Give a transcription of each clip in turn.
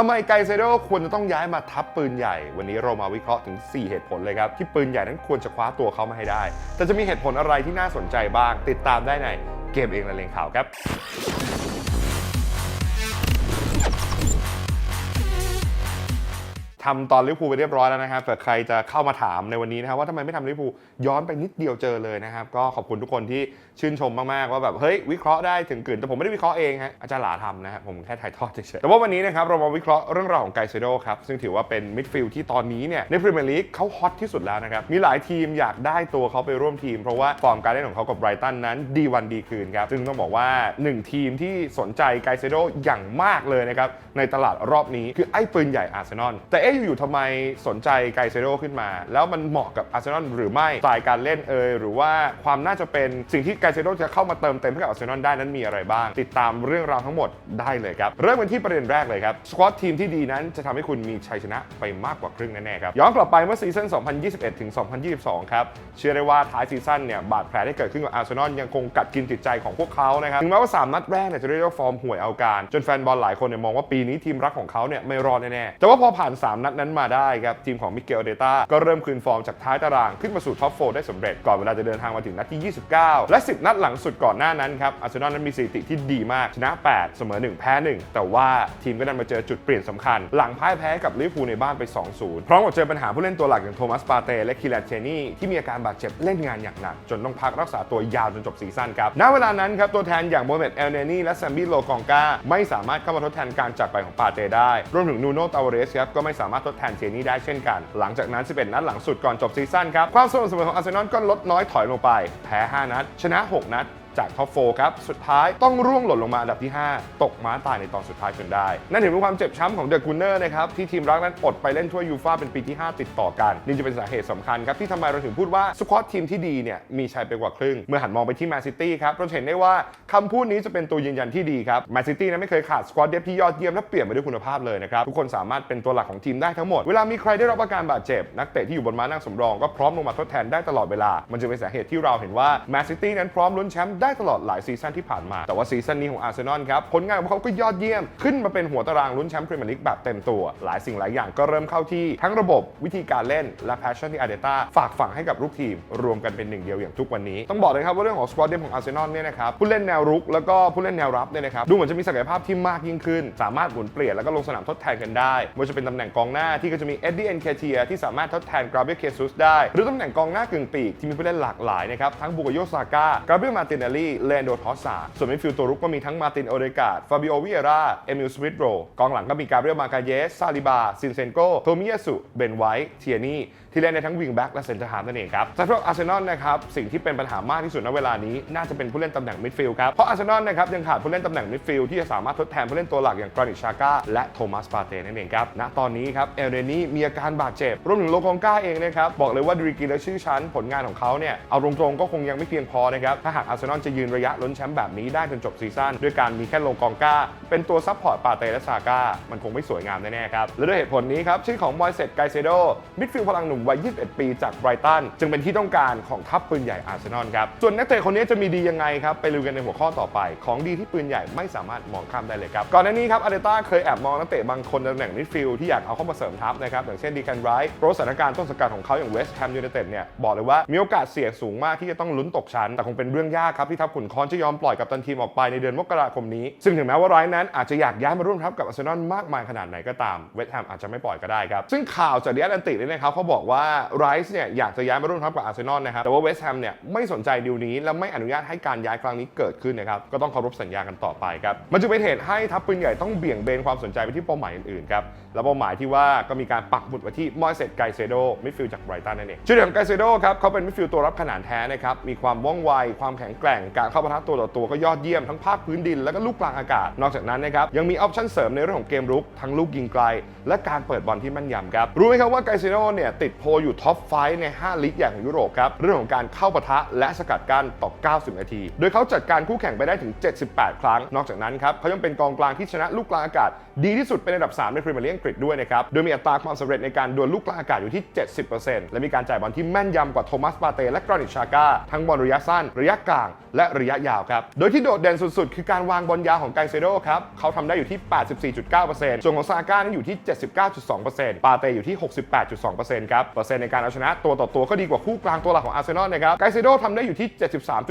ทำไมไกเซโดควรจะต้องย้ายมาทับปืนใหญ่ วันนี้เรามาวิเคราะห์ถึง 4 เหตุผลเลยครับ ที่ปืนใหญ่นั้นควรจะคว้าตัวเขามาให้ได้ แต่จะมีเหตุผลอะไรที่น่าสนใจบ้าง ติดตามได้ในเกมเองละเลงข่าวครับ ทำตอนลิเวอร์พูลไปเรียบร้อยแล้วนะครับแต่ใครจะเข้ามาถามในวันนี้นะครับว่าทำไมไม่ทำลิเวอร์พูลย้อนไปนิดเดียวเจอเลยนะครับ ก็ขอบคุณทุกคนที่ชื่นชมมากๆว่าแบบเฮ้ยวิเคราะห์ได้ถึงกลืนแต่ผมไม่ได้วิเคราะห์เองฮะอาจารย์หลาทำนะครับผมแค่ถ่ายทอดเฉยๆแต่ว่าวันนี้นะครับเรามาวิเคราะห์เรื่องราวของไกเซโดครับซึ่งถือว่าเป็นมิดฟิลด์ที่ตอนนี้เนี่ยในพรีเมียร์ลีกเขาฮอตที่สุดแล้วนะครับมีหลายทีมอยากได้ตัวเขาไปร่วมทีม เพราะว่าฟอร์มการเล่นของเขากับไบรตันนั้นดีวันดีคืนครับซึ่งต้องบอกว่าหนึ่งทีมที่สนใจไกเซโดอย่างมากเลยนะครับในตลาดรอบนี้คือไอ้ปืนใหญ่อาร์เซนอลแต่เอ๊ะอยู่ๆทำไมสนใจไกเซโดขึ้นมา แล้วมันเหมาะกับอาร์เซนอลหรือไม่สไตล์การเล่นเอยหรือว่าความน่าจะเป็นสิ่งที่ไกเซโดจะเข้ามาเติมเต็มให้กับอาร์เซนอลได้นั้นมีอะไรบ้าง ติดตามเรื่องราวทั้งหมดได้เลยครับ เริ่มกันที่ประเด็นแรกเลยครับสควอตทีมที่ดีนั้นจะทำให้คุณมีชัยชนะไปมากกว่าครึ่งแน่ๆครับย้อนกลับไปเมื่อซีซั่น 2021 ถึง 2022 ครับเชื่อได้ว่าท้ายซีซั่นเนี่ยบาดแผลที่เกิดขึ้นกับอาร์เซนอลยังคงกัดกินจิตใจของพวกเขานะครับถึงแม้ว่า3นัดแรกเนี่ยจะเรียกว่าฟอร์มห่วยเอาการจนแฟนบอลหลายคนเนี่ยมองว่าปีนี้ทีมรักของเขาเนี่ยไม่รอดแน่ๆแต่ว่าพอผ่าน3นัดนั้นมาได้ครับ ทีมของมิเกลเดต้าก็เริ่มคืนฟอร์มจากท้ายตารางขึ้นมาสู่ท็อปโฟได้สำเร็จก่อนเวลาจะเดินทางมาถึงนัดที่ 29 และ 10 นัดหลังสุดก่อนหน้านั้นครับอาร์เซนอลนั้นมีสถิติที่ดีมากชนะ 8 เสมอ 1 แพ้ 1 แต่ว่าทีมก็ดันมาเจอจุดเปลี่ยนสำคัญ หลังพ่ายแพ้กับลิเวอร์พูลในบ้านไป 2-0 พร้อมกับเจอปัญหาผู้เล่นตัวหลักอย่างโทมัสปาเต้และคิรันเชนี่ที่มีอาการบาดเจ็บเล่นงานอย่างหนัก จนต้องพักรักษาตัวยาวจนจบซีซั่นครับณเวลานั้นครับตัวแทนอย่างโมเมดเอลเนนี่และแซมบี้โลกองกาไม่สามารถเข้ามาทดแทนการจากไปของปาเต้ได้รวมถึงนูโนตาวเรสครับก็ไม่สาามารถทดแทนเชนี่ได้เช่นกัน หลังจากนั้น 11 นัดหลังสุดก่อนจบซีซั่นครับ ความสม่ำเสมอของอาร์เซนอลก็ลดน้อยถอยลงไป แพ้ 5 นัด ชนะ 6 นัด จากท็อปโฟครับ สุดท้ายต้องร่วงหล่นลงมาอันดับที่ 5 ตกม้าตายในตอนสุดท้ายจนได้ นั่นถือเป็นความเจ็บช้ำของเดอะกูเนอร์นะครับ ที่ทีมรักนั้นอดไปเล่นถ้วยยูฟ่าเป็นปีที่ 5 ติดต่อกัน นี่จะเป็นสาเหตุสำคัญครับ ที่ทำไมเราถึงพูดว่าสควอตทีมที่ดีเนี่ยมีชัยไปกว่าครึ่ง เมื่อหันมองไปที่แมนซิตี้ครับเราเห็นได้ว่าคำพูดนี้จะเป็นตัวยืนยันที่ดีครับแมนซิตี้นั้นไม่เคยขาดสควอตเดฟที่ยอดเยี่ยมและเปลี่ยนไปด้วยคุณภาพเลยนะครับทุกคนสามารถเป็นตัวหลักของทีมได้ทั้งหมดเวลามีใครได้รับอาการบาดเจ็บนักเตะที่อยู่บนม้านั่งสำรองก็พร้อมลงมาทดแทนได้ตลอดเวลา มันจึงเป็นสาเหตุที่เราเห็นว่าแมนซิตี้นั้นพร้อมลุ้นแชมป์ได้ตลอดหลายซีซั่นที่ผ่านมา แต่ว่าซีซั่นนี้ของอาร์เซนอลครับ ผลงานของเขาก็ยอดเยี่ยม ขึ้นมาเป็นหัวตารางลุ้นแชมป์พรีเมียร์ลีกแบบเต็มตัว หลายสิ่งหลายอย่างก็เริ่มเข้าที่ทั้งระบบวิธีการเล่นและแพชชั่นที่อาร์เดต้าฝากฝังให้กับลูกทีม รวมกันเป็นหนึ่งเดียวอย่างทุกวันนี้ต้องบอกเลยครับว่าเรื่องของสควอตเดมของอาร์เซนอลเนี่ยนะครับผู้เล่นแนวรุกแล้วก็ผู้เล่นแนวรับเนี่ยนะครับดูเหมือนจะมีศักยภาพที่มากยิ่งขึ้น สามารถหมุนเปลี่ยนแล้วก็ลงสนามทดแทนกันได้ไม่ว่าจะเป็นตำแหน่งกองหน้าที่ก็จะมีเอ็ดดี้เอ็นเคเทียที่สามารถทดแทนกราเบียเคซุสได้ หรือตำแหน่งกองหน้ากึ่งปีกที่มีผู้เล่นหลากหลายนะครับทั้งบุกโยซาก้ากราเบียมาตินเนลลี่เลนโดทอสซาส่วนมิดฟิลด์ตัวรุกก็มีทั้งมาตินโอเดกาดฟาบิโอวิเอราเอมิลสวิตโรกองหลังก็มีกาเบรียลมาคาเยสซาลิบาซินเซนโกโทมิยาสุเบนไวท์เทียนี่ที่เล่นในทั้งวิงแบ็กและเซนเตอร์ฮาร์นั่นเองครับสำหรับอาร์เซนอลนะครับสิ่งที่เป็นปัญหามากที่สุดณเวลานี้น่าจะเป็นผู้เล่นตำแหน่งมิดฟิลด์ครับเพราะอาร์เซนอลนะครับยังขาดผู้เล่นตำแหน่งมิดฟิลด์ที่จะสามารถทดแทนผู้เล่นตัวหลักอย่างกรานิชชาก้าและโทมัสปาเต้นั่นเองครับณตอนนี้ครับเอลเรนี่มีอาการบาดเจ็บรวมถึงโลคองก้าเองนะครับบอกเลยว่าดริกีและชื่อชั้นผลงานของเขาเนี่ยเอาตรงๆก็คงยังไม่เพียงพอนะครับถ้าหากอาร์เซนอลจะยืนระยะล้นแชมป์แบบนี้ได้จนจบซีซั่นด้วยการมีแค่โลกองก้า เป็นตัวซัพพอร์ตปาเต้และซาก้า มันคงไม่สวยงามแน่ๆครับ และด้วยเหตุผลนี้ครับ ชื่อของมอยเซตไกเซโดมิดฟิลด์พลังหนุ่มวัย 21 ปีจากไบรตัน จึงเป็นที่ต้องการของทัพปืนใหญ่อาร์เซนอลครับ ส่วนนักเตะคนนี้จะมีดียังไงครับ ไปดูกันในหัวข้อต่อไป ของดีที่ปืนใหญ่ไม่สามารถมองข้ามได้เลยครับก่อนหน้านี้ครับอาร์เตต้าเคยแอบมองนักเตะบางคนในตำแหน่งมิดฟิลด์ที่อยากเอาเข้ามาเสริมทัพนะครับอย่างเช่นดีแคนไรท์เพราะสถานการณ์ต้นสังกัดของเขาอย่างเวสต์แฮมยูไนเต็ดเนี่ยบอกเลยว่ามีโอกาสเสี่ยงสูงมากที่จะต้องลุ้นตกชั้นแต่คงเป็นเรื่องยากครับที่ทัพขุนคอนจะยอมปล่อยกับตันทีมออกไปในเดือนมกราคมนี้ ซึ่งถึงแม้ว่าไรท์นั้นอาจจะอยากย้ายมาร่วมทัพกับอาร์เซนอลมากมายขนาดไหนก็ตามเวสต์แฮมอาจจะไม่ปล่อยก็ได้ครับ ซึ่งข่าวจากเดีแอตแลนติกเนี่ยนะครับเขาบอกว่าไรท์เนี่ยอยากจะย้ายมาร่วมทัพกับอาร์เซนอลนะครับแต่ว่าเวสต์แฮมเนี่ยไม่สนใจดีลนี้และไม่อนุญาตให้การย้ายครั้งนี้เกิดขึ้นนะครับก็ต้องเคารพสัญญากันต่อไปครับมันจะเป็นเหตุให้ทัพปืนใหญ่ต้องเบี่ยงเบนความสนใจไปที่เป้าหมายอื่นๆครับและเป้าหมายที่ว่าก็มีการปักหมุดไว้ที่มอยเซตไกเซโดมิดฟิลด์จากไบรตันนั่นเองชื่อเดิมไกเซโดครับเขาเป็นมิดฟิลด์ตัวรับขนาดแท้นะครับมีความว่องไวความแข็งแกร่งการเข้าปะทะตัวต่อตัวก็ยอดเยี่ยมทั้งภาคพื้นดินแล้วก็ลูกกลางอากาศ นอกจากนั้นนะครับยังมีออปชั่นเสริมในเรื่องของเกมรุกทั้งลูกยิงไกล และการเปิดบอลที่แม่นยำครับรู้ไหมครับว่าไกเซโดเนี่ยติดโพลอยู่ท็อปไฟใน 5 ลีกอย่างของยุโรปครับเรื่องของการเข้าปะทะและสกัดกั้นต่อ 90 นาที โดยเขาจัดการคู่แข่งไปได้ถึง 78 ครั้ง นอกจากนั้นครับเขายังเป็นกองกลางที่ชนะลูกกลางอากาศ ดีที่สุดเป็นอันดับ 3 ในพรีเมียร์ลีกอังกฤษด้วยนะครับโดยมีอัตราความสำเร็จในการดวลลูกกลางอากาศอยู่ที่ 70%และมีการจ่ายบอลที่แม่นยำกว่าโทมัสปาเต้และกรานิชชาก้าทั้งบอลระยะสั้นระยะกลางและระยะยาวครับ โดยที่โดดเด่นสุดๆ คือการวางบอลยาวของไกเซโดครับเขาทำได้อยู่ที่ 84.9%ส่วนของซาก้านั้นอยู่ที่ 79.2%ปาเตอยู่ที่ 68.2%ครับเปอร์เซ็นต์ในการเอาชนะตัวต่อตัวก็ดีกว่าคู่กลางตัวหลักของอาร์เซนอลนะครับไกเซโดทำได้อยู่ที่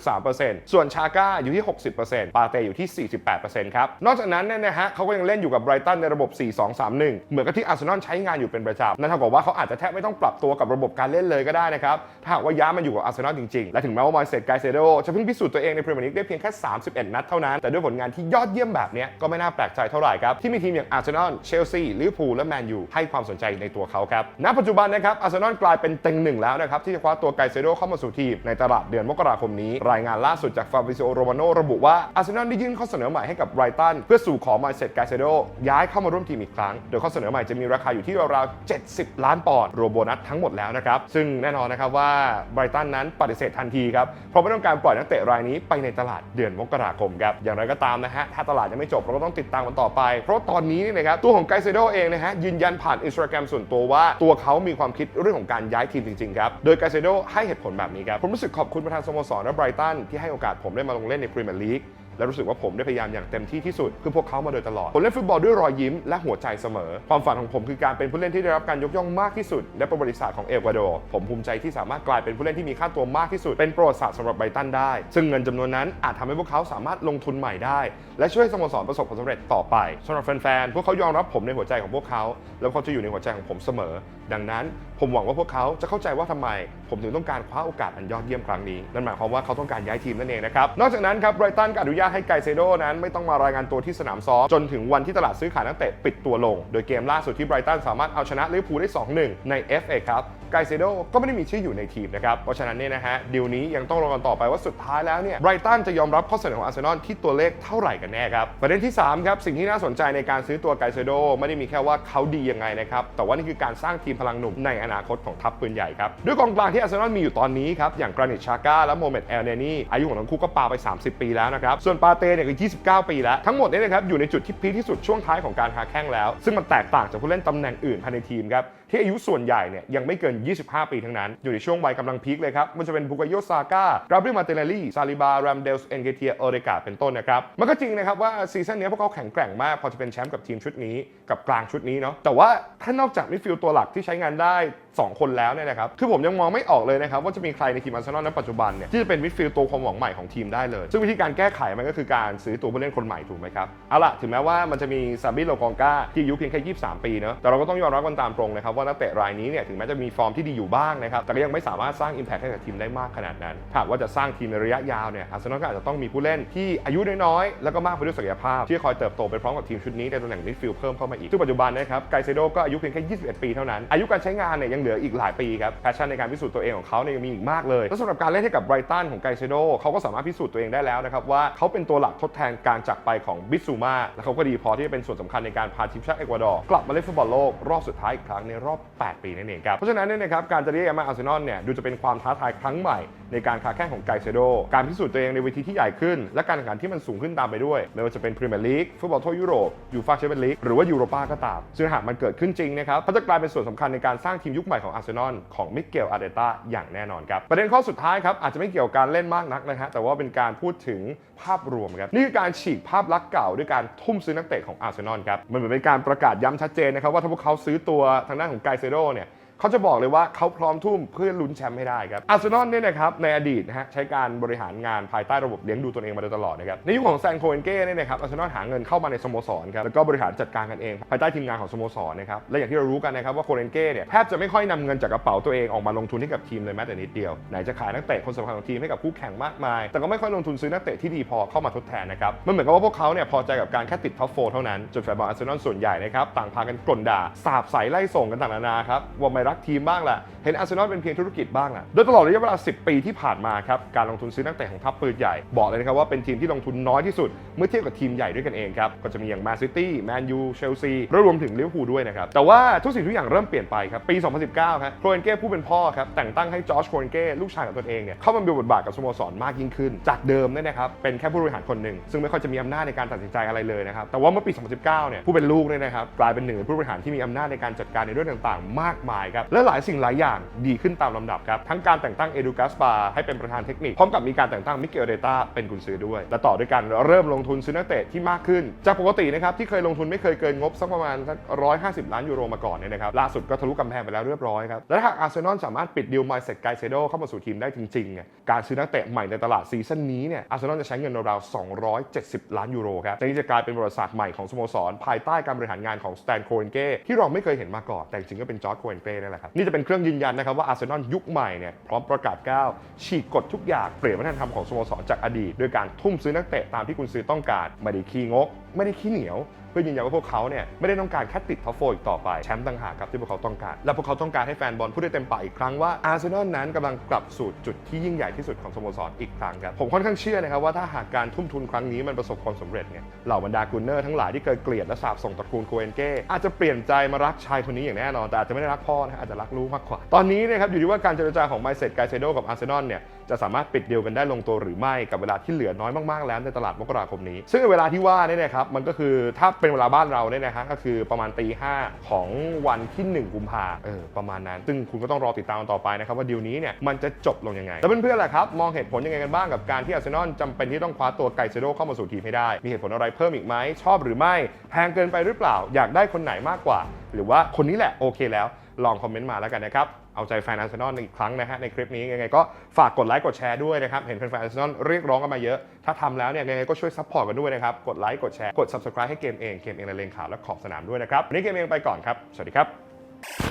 73.3%ส่วนชาก้าอยู่ที่ 60%ปาเตอยู่ที่ 48%ครับนอกจากนั้นเนี่ยนะฮะเขาก็ยังเล่นอยู่กับไบรตันในระบบ 4-2-3-1 เหมือนกับที่อาร์เซนอลใช้งานอยู่เป็นประจำนั่นเท่ากับว่าเขาอาจจะแทบไม่ต้องปรับตัวกับระบบการเล่นเลยก็ได้นะครับถ้าหากว่าย้ายมาอยู่กับอาร์เซนอลจริงๆและถึงแม้ว่ามอยเซตไกเซโดจะเพิ่งพิสูจน์ตัวเองในพรีเมียร์ลีกได้เพียงแค่ 31 นัดเท่านั้น แต่ด้วยผลงานที่ยอดเยี่ยมแบบนี้ก็ไม่น่าแปลกใจเท่าไหร่ครับ ที่มีทีมอย่างอาร์เซนอล เชลซี ลิเวอร์พูล และแมนยูให้ความสนใจในตัวเขาครับ ณ ปัจจุบันนะครับ อาร์เซนอลกลายเป็นเต็งหนึ่งแล้วนะครับ ที่จะคว้าตัวไกเซโดเข้ามาสู่ทีมในตลาดเดือนมกราคมนี้ รายงานล่าสุดจากฟาบริซิโอ โรมาโนระบุว่า อาร์เซนอลได้ยื่นข้อเสนอใหม่ให้กับไบรตันเพื่อสู่ขอมาเซตไกเซโดย้ายเข้ามาร่วมทีมอีกครั้ง โดยข้อเสนอใหม่จะมีราคาอยู่ที่ราวๆ70 ล้านปอนด์รวมโบนัสทั้งหมดแล้วนะครับซึ่งแน่นอนนะครับว่าไบรตันนั้นปฏิเสธทันทีครับเพราะไม่ต้องการปล่อยนักเตะรายนี้ไปในตลาดเดือนมกราคมครับ อย่างไรก็ตามนะฮะ ถ้าตลาดยังไม่จบ เราก็ต้องติดตามกันต่อไป เพราะตอนนี้นี่นะครับ ตัวของไกเซโดเองนะฮะ ยืนยันผ่านอินสตาแกรมส่วนตัวว่า ตัวเขามีความคิดเรื่องของการย้ายทีมจริง ๆ ครับ โดยไกเซโดให้เหตุผลแบบนี้ครับ ผมรู้สึกขอบคุณประธานสโมสรและไบรตันที่ให้โอกาสผมได้มาลงเล่นในพรีเมียร์ลีก และรู้สึกว่าผมได้พยายามอย่างเต็มที่ที่สุดคือพวกเขามาโดยตลอดผมเล่นฟุตบอลด้วยรอยยิ้มและหัวใจเสมอ ความฝันของผมคือการเป็นผู้เล่นที่ได้รับการยกย่องมากที่สุดในประวัติศาสตร์ของเอกวาดอร์ผมภูมิใจที่สามารถกลายเป็นผู้เล่นที่มีค่าตัวมากที่สุด เป็นประวัติศาสตร์สำหรับไบรตันได้ ซึ่งเงินจำนวนนั้นอาจทำให้พวกเขาสามารถลงทุนใหม่ได้ และช่วยสโมสรประสบความสำเร็จต่อไปสำหรับแฟนๆพวกเขายอมรับผมในหัวใจของพวกเขา แล้วเขาจะอยู่ในหัวใจของผมเสมอ ดังนั้น ผมหวังว่าพวกเขาจะเข้าใจว่าทำไม ผมถึงต้องการคว้าโอกาสอันยอดเยี่ยมครั้งนี้นั่นหมายความว่าเขาต้องการย้ายทีมนั่นเองนะครับนอกจากนั้นครับไบรตันก็อนุญาตให้ไกเซโดนั้นไม่ต้องมารายงานตัวที่สนามซ้อม จนถึงวันที่ตลาดซื้อขายนักเตะปิดตัวลง โดยเกมล่าสุดที่ไบรตันสามารถเอาชนะลิเวอร์พูลได้ 2-1 ใน FA ครับไกเซโดก็ไม่ได้มีชื่ออยู่ในทีมนะครับ เพราะฉะนั้นเนี่ยนะฮะดีลนี้ยังต้องรอกันต่อไปว่าสุดท้ายแล้วเนี่ยไบรตันจะยอมรับข้อเสนอของอาร์เซนอลที่ตัวเลขเท่าไหร่กันแน่ครับ ประเด็นที่ 3 ครับ สิ่งที่น่าสนใจในการซื้อตัวไกเซโดไม่ได้มีแค่ว่าเขาดียังไงนะครับ แต่ว่านี่คือการสร้างทีมพลังหนุ่มในอนาคตของทัพปืนใหญ่ครับ ด้วยกองกลางที่อาร์เซนอลมีอยู่ตอนนี้ครับอย่างกรานิตชาก้าและโมเมดแอลเนนี่อายุของทั้งคู่ก็ปาไป 30 ปีแล้วนะครับส่วนปาเต้เนี่ยคือ29 ปีแล้ว ทั้งหมดเนี่ยนะครับอยู่ในจุดที่พีคที่สุดช่วงท้ายของการคาแข้งแล้ว ซึ่งมันแตกต่างจากผู้เล่นตำแหน่งอื่นภายในทีมครับที่อายุส่วนใหญ่เนี่ยยังไม่เกิน 25 ปีทั้งนั้น อยู่ในช่วงวัยกำลังพีคเลยครับมันจะเป็นบุกโยซาก้าราบริมาเตเลลี่ซาลิบาแรมเดลส์เอนเกเทียเอเรกาเป็นต้นนะครับมันก็จริงนะครับว่าซีซั่นนี้พวกเขาแข็งแกร่งมากพอจะเป็นแชมป์กับทีมชุดนี้กับกลางชุดนี้เนาะแต่ว่าถ้านอกจากมิดฟิลด์ตัวหลักที่ใช้งานได้2 คนแล้วเนี่ยนะครับคือผมยังมองไม่ออกเลยนะครับว่าจะมีใครในทีมอาร์เซนอลในปัจจุบันเนี่ยที่จะเป็นมิดฟิลด์ตัวความหวังใหม่ของทีมได้เลย ซึ่งวิธีการแก้ไขมันก็คือการซื้อตัวผู้เล่นคนใหม่ถูกไหมครับเอาล่ะถึงแม้ว่ามันจะมีซาบิโลกองกาที่อายุเพียงแค่ 23 ปีเนาะแต่เราก็ต้องยอมรับกันตามตรงนะครับว่านักเตะรายนี้เนี่ยถึงแม้จะมีฟอร์มที่ดีอยู่บ้างนะครับแต่ก็ยังไม่สามารถสร้าง Impact ให้กับทีมได้มากขนาดนั้นถ้าหากว่าจะสร้างทีมในระยะยาวเนี่ยอาร์เซนอลก็อาจจะต้องมีผู้เล่นที่อายุน้อยๆแล้วก็มากไปด้วยศักยภาพ ที่คอยเติบโตไปพร้อมกับทีมชุดนี้ในตำแหน่งมิดฟิลด์เพิ่มเข้ามาอีกซึ่งปัจจุบันนะครับไกเซโดก็อายุเพียงแค่ 21 ปีเท่านั้นอายุการใช้งานเนี่ยยังเหลืออีกหลายปีครับแพชชั่นในการพิสูจน์ตัวเองของเขาเนี่ยยังมีอีกมากเลยแล้วสำหรับการเล่นให้กับไบรตันของไกเซโดเขาก็สามารถพิสูจน์ตัวเองได้แล้วนะครับว่าเขาเป็นตัวหลักทดแทนการจากไปของบิสซูมาและเขาก็ดีพอที่จะเป็นส่วนสำคัญในการพาทีมชาติเอกวาดอร์กลับมาเล่นฟุตบอลโลกรอบสุดท้ายอีกครั้งในรอบ 8 ปีนั่นเองครับเพราะฉะนั้นเนี่ยนะครับการจะเรียกมาอาร์เซนอลเนี่ยดูจะเป็นความท้าทายครั้งใหม่ในการค้าแข่งของไกเซโดการพิสูจน์ตัวเองในเวทีที่ใหญ่ขึ้น และการแข่งขันที่มันสูงขึ้นตามไปด้วย ไม่ว่าจะเป็นพรีเมียร์ลีกฟุตบอลทั่วยุโรปยูฟ่าแชมเปี้ยนลีกหรือว่ายูโรปาก็ตามซึ่งหากมันเกิดขึ้นจริงนะครับเขาจะกลายเป็นส่วนสำคัญในการสร้างทีมยุคใหม่ของอาร์เซนอลของมิเกลอาร์เดต้าอย่างแน่นอนครับ ประเด็นข้อสุดท้ายครับอาจจะไม่เกี่ยวกับการเล่นมากนักนะฮะแต่ว่าเป็นการพูดถึงภาพรวมครับนี่คือการฉีกภาพลักษณ์เก่าด้วยการทุ่มซื้อนักเตะของอาร์เซนอลครับมันเหมือนเป็นการประกาศย้ำชัดเจนนะครับว่าถ้าพวกเขาซื้อตัวทางด้านของไกเซโดเนี่ย เขาจะบอกเลยว่าเขาพร้อมทุ่มเพื่อลุ้นแชมป์ให้ได้ครับอาร์เซนอลเนี่ยนะครับในอดีตนะฮะใช้การบริหารงานภายใต้ระบบเลี้ยงดูตนเองมาโดยตลอดนะครับในยุคของแซนโคเอนเก้เนี่ยนะครับอาร์เซนอลหาเงินเข้ามาในสโมสรครับแล้วก็บริหารจัดการกันเอง ภายใต้ทีมงานของสโมสรนะครับและอย่างที่เรารู้กันนะครับว่าโคเอนเก้เนี่ยแทบจะไม่ค่อยนำเงินจากกระเป๋าตัวเองออกมาลงทุนให้กับทีมเลยแม้แต่นิดเดียวไหนจะขายนักเตะคนสำคัญของทีมให้กับคู่แข่งมากมาย แต่ก็ไม่ค่อยลงทุนซื้อนักเตะที่ดีพอเข้ามาทดแทนนะครับมันเหมือนกับว่าพวกเขาเนี่ยพอใจกับการแค่ติดท็อปโฟเท่านั้นจนแฟนบอลอาร์เซนอลส่วนใหญ่นะครับต่างพากันกลนด่าสาบใส่ไล่ส่งกันต่างนานาครับว่าไม่รักทีมบ้างแหละเห็นอาร์เซนอลเป็นเพียงธุรกิจบ้างแหละโดยตลอดระยะเวลา 10 ปีที่ผ่านมาครับการลงทุนซื้อนักเตะของทัพปืนใหญ่บอกเลยนะครับว่าเป็นทีมที่ลงทุนน้อยที่สุด เมื่อเทียบกับทีมใหญ่ด้วยกันเองครับก็จะมีอย่างแมนซิตี้แมนยูเชลซีรวมถึงลิเวอร์พูลด้วยนะครับแต่ว่าทุกสิ่งทุกอย่างเริ่มเปลี่ยนไปครับปี 2019ครับโครเอนเก้ผู้เป็นพ่อครับแต่งตั้งให้จอร์จโครเอนเก้ลูกชายของตนเองเนี่ยเข้ามามีบทบาทกับสโมสรมากยิ่งขึ้น จากเดิมเนี่ยนะครับเป็นแค่ผู้บริหารคนหนึ่งซึ่งไม่ค่อยจะมีอำนาจในการตัดสินใจอะไรเลยนะครับแต่ว่าเมื่อปี 2019เนี่ยผู้เป็นลูกเนี่ยนะครับกลายเป็นหนึ่งในผู้บริหารที่มีอำนาจในการจัดการในเรื่องต่างๆ มากมายครับครับและหลายสิ่งหลายอย่างดีขึ้นตามลำดับครับ ทั้งการแต่งตั้งเอดูกัสปาให้เป็นประธานเทคนิค พร้อมกับมีการแต่งตั้งมิเกลเดต้าเป็นกุนซือด้วย และต่อด้วยการเริ่มลงทุนซื้อนักเตะที่มากขึ้น จากปกตินะครับที่เคยลงทุนไม่เคยเกินงบสักประมาณสัก150ล้านยูโรมาก่อนเนี่ยนะครับล่าสุดก็ทะลุกำแพงไปแล้วเรียบร้อยครับและหากอาร์เซนอลสามารถปิดดีลไมเซ็ตไกเซโดเข้ามาสู่ทีมได้จริงๆเนี่ยการซื้อนักเตะใหม่ในตลาดซีซั่นนี้เนี่ยอาร์เซนอลจะใช้เงินราวๆ270 ล้านยูโรครับและนี่จะกลายเป็นประวัติศาสตร์ใหม่ของสโมสรภายใต้การบริหารงานของสแตนโคเอนเก้ที่เราไม่เคยเห็นมาก่อนแต่จริงก็เป็นจอร์ดโคเอนเก้นั่นแหละครับ นี่จะเป็นเครื่องยืนยันนะครับว่าอาร์เซนอลยุคใหม่เนี่ยพร้อมประกาศก้าวฉีกกฎทุกอย่างเปลี่ยนวัฒนธรรมของสโมสรจากอดีตโดยการทุ่มซื้อนักเตะตามที่คุณซื้อต้องการไม่ได้ขี้งก ไม่ได้ขี้เหนียว เพื่อยืนยันว่าพวกเขาเนี่ยไม่ได้ต้องการแค่ติดท็อปโฟร์อีกต่อไปแชมป์ต่างหากครับที่พวกเขาต้องการ และพวกเขาต้องการให้แฟนบอลพูดได้เต็มปากอีกครั้งว่าอาร์เซนอลนั้นกำลังกลับสู่จุดที่ยิ่งใหญ่ที่สุดของสโมสรอีกครั้งครับผมค่อนข้างเชื่อนะครับว่าถ้าหากการทุ่มทุนครั้งนี้มันประสบความสำเร็จเนี่ยเหล่าบรรดากูนเนอร์ทั้งหลายที่เคยเกลียดและสาบส่งตระกูลโคเอนเก้อาจจะเปลี่ยนใจมารักชายคนนี้อย่างแน่นอนแต่อาจจะไม่ได้รักพ่อนะอาจจะรักลูกมากกว่า ตอนนี้นะครับอยู่ที่ว่าการเจรจาของไมเซ็ตไกเซโดกับอาร์เซนอลเนี่ย จะสามารถปิดเดีลกันได้ลงตัวหรือไม่กับเวลาที่เหลือน้อยมากๆแล้วในตลาดมกราคมนี้ ซึ่งเวลาที่ว่าเนี่ยนะครับมันก็คือถ้าเป็นเวลาบ้านเราเนี่ยนะฮะก็คือประมาณตีห้าของวันที่ 1 กุมภาเออประมาณนั้น ซึ่งคุณก็ต้องรอติดตามกันต่อไปนะครับว่าดีลนี้เนี่ยมันจะจบลงยังไงแล้วเพื่อนๆล่ะครับมองเหตุผลยังไงกันบ้างกับการที่อาร์เซนอลจำเป็นที่ต้องคว้าตัวไกเซโดเข้ามาสู่ทีมให้ได้ มีเหตุผลอะไรเพิ่มอีกไหมชอบหรือไม่แพงเกินไปหรือเปล่า อยากได้คนไหนมากกว่า หรือว่าคนนี้แหละโอเคแล้ว ลองคอมเมนต์มาแล้วกันนะครับ เอาใจแฟนอาร์เซนอลอีกครั้งนะฮะในคลิปนี้ยังไงก็ฝากกดไลค์กดแชร์ด้วยนะครับ เห็นแฟนๆอาร์เซนอลเรียกร้องกันมาเยอะ ถ้าทำแล้วเนี่ยยังไงก็ช่วยซัพพอร์ตกันด้วยนะครับ กดไลค์กดแชร์กด subscribe ให้เกมเองเกมเองในเลงข่าวและขอบสนามด้วยนะครับวันนี้เกมเองไปก่อนครับสวัสดีครับ